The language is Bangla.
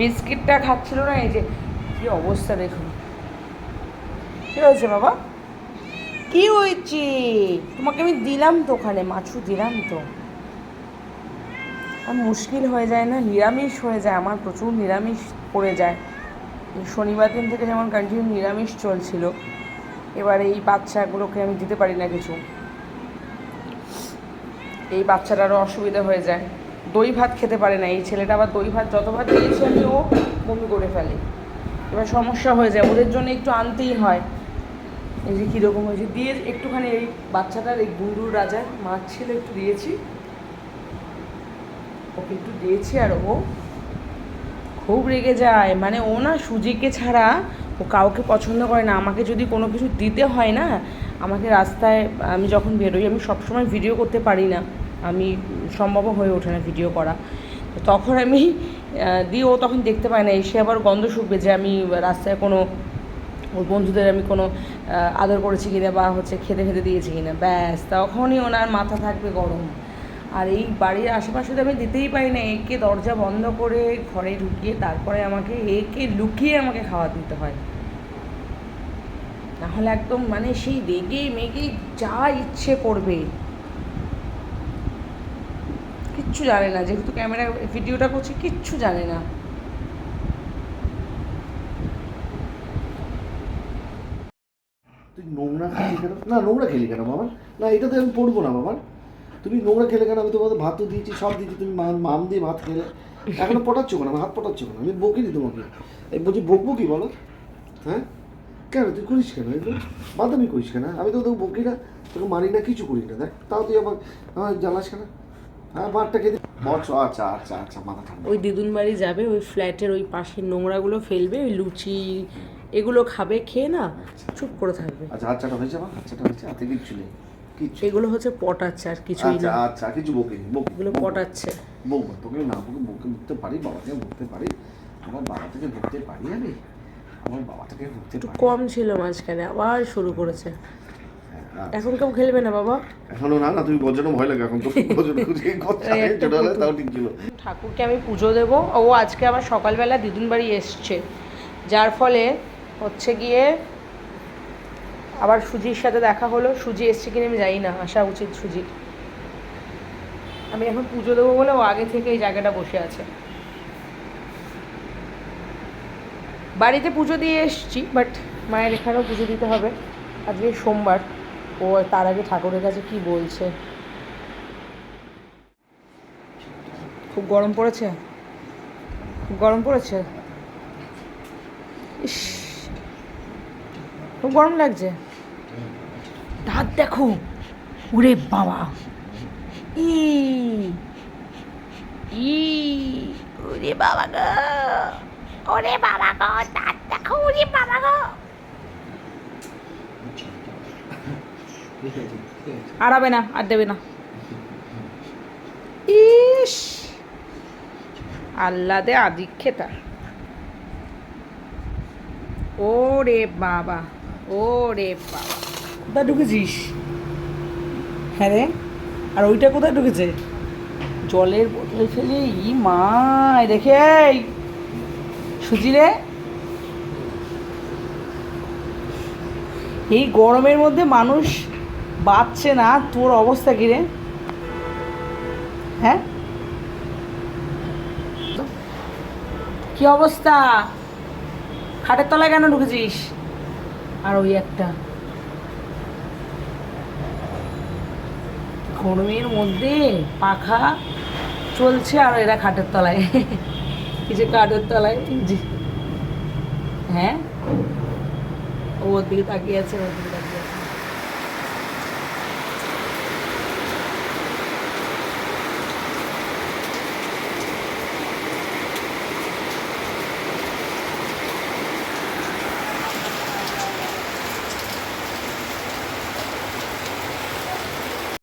বিস্কিটটা খাচ্ছিল না, এই যে কি অবস্থা দেখুন। কি হয়েছে বাবা? কি হয়েছে? তোমাকে আমি দিলাম তো ওখানে, মাছু দিলাম তো। আর মুশকিল হয়ে যায় না, নিরামিষ হয়ে যায়, আমার প্রচুর নিরামিষ পড়ে যায়। শনিবার দিন থেকে যেমন কন্টিনিউ নিরামিষ চলছিল, এবার এই বাচ্চাগুলোকে আমি দিতে পারি না কিছু। এই বাচ্চাটারও অসুবিধা হয়ে যায়। দই ভাত খেতে পারে না, এই ছেলেটা আবার দই ভাত, যত ভাত দিয়েছি আমি ও বমি করে ফেলে। এবার সমস্যা হয়ে যায়, ওদের জন্য একটু আনতেই হয়। এই যে কীরকম হয়েছে, দিয়ে একটুখানি এই বাচ্চাটার, এই গুন্ডুর রাজার মাছ ছিল একটু দিয়েছি। ওকে একটু দিয়েছি আর ও খুব রেগে যায়। মানে ও না সুজিকে ছাড়া ও কাউকে পছন্দ করে না। আমাকে যদি কোনো কিছু দিতে হয় না, আমাকে রাস্তায় আমি যখন বেরোই, আমি সবসময় ভিডিও করতে পারি না। আমি সম্ভব হয়ে ওঠে না ভিডিও করা। তখন আমি দিই ও তখন দেখতে পায় না, এসে আবার গন্ধ শুকবে যে আমি রাস্তায় কোনো, ওর বন্ধুদের আমি কোনো আদর করেছি কিনা বা হচ্ছে খেতে খেতে দিয়েছি কিনা। ব্যাস, তখনই ওনার মাথা থাকবে গরম। আর এই বাড়ির আশেপাশে তো আমি দিতেই পারি না, একে দরজা বন্ধ করে ঘরে ঢুকিয়ে তারপরে আমাকে, একে লুকিয়ে আমাকে খাওয়া দিতে হয়। নাহলে একদম মানে সেই রেগে মেগে যা ইচ্ছে করবে। কিচ্ছু জানে না, যেহেতু ক্যামেরা, ভিডিওটা করছে, কিচ্ছু জানে না। তুই নোংরা খেলি কেন? না, নোংরা খেলি কেন বাবা না এটাতে আমি পড়ব না বাবা তুমি নোংরা খেলে কেন? আমি তোমাদের ভাতও দিয়েছি, সব দিয়েছি, তুমি মাম দিয়ে ভাত খেলে। এখনও পটাচ্ছ কেন? হাত পটাচ্ছ কেন? আমি বকিনি তোমাকে। এই বলছি, বকবো কি বলো? হ্যাঁ? কেন? তুই করিস কেন এগুলো? বাদামি করিস কেন? আমি তো তোকে বকি না, তোকে মারি না, কিছু করি না। দেখ, তাও তুই আবার আমার জ্বালাস কেন? হ্যাঁ খেতে আচ্ছা আচ্ছা আচ্ছা আচ্ছা মাথা ঠান্ডা। ওই দিদুন বাড়ি যাবে ওই ফ্ল্যাটের ওই পাশের নোংরাগুলো ফেলবে ওই লুচি এগুলো খাবে খেয়ে না চুপ করে থাকবে। আচ্ছা আচ্ছাটা হয়েছে আমার আচ্ছাটা হয়েছে হাতে কিচ্ছু নেই এগুলো হচ্ছে পটাচ্ছে আর কিছুই আচ্ছা না। আচ্ছা কিছু বকিনি বক এগুলো পটাচ্ছে বলব তোকে না বকে বকে বুঝতে পারি বাবাকে বুঝতে পারি আমার বাবা থেকে বুঝতে পারি আমি? আমার বাবা থেকে একটু পারি। কম ছিল মাঝখানে আবার শুরু করেছে। এখন কেউ খেলবে না বাবা। এখনও না না তুমি গজানো ভয় লাগে এখন তো। গজানো খুঁজে কথা ছোট হলে তাও ঠিক ছিল। ঠাকুরকে আমি পুজো দেবো। ও আজকে আবার সকালবেলা দিদুন বাড়ি এসছে। যার ফলে হচ্ছে গিয়ে আবার সুজির সাথে দেখা হলো। সুজি এসছে কিনা আমি জানি না আসা উচিত সুজির। আমি এখন পুজো দেবো বলে ও আগে থেকে এই জায়গাটা বসে আছে। বাড়িতে পুজো দিয়ে এসছি বাট মায়ের এখানেও পুজো দিতে হবে। আজকে সোমবার। ও তার আগে ঠাকুরের কাছে কি বলছে? খুব গরম পড়েছে? খুব গরম পড়েছে? ইস, খুব গরম লাগছে। দাঁত দেখো। ওরে বাবা। ই ই, ওরে বাবা গো। ওরে বাবা গো, দাঁত দেখো, ওরে বাবা গো। আর হবে না, আর দেবে না। ইস! আল্লাদে আদিক্ষেতা ওরে বাবা ওরে বাবা। কোথায় ঢুকেছিস? হ্যাঁ রে, আর ওইটা কোথায় ঢুকেছে? জলের বোতল ফেলে, ই মা দেখে সুজি রে। এই গরমের মধ্যে মানুষ বাঁচছে না, তোর অবস্থা কি রে? হ্যাঁ? কি অবস্থা? খাটের তলায় কেন ঢুকেছিস? আর ওই একটা। গরমের মধ্যে পাখা চলছে আর এরা খাটের তলায়। কিছু কাঠের তলায় হ্যাঁ? ওর দিকে তাকিয়ে আছে, ওর দিকে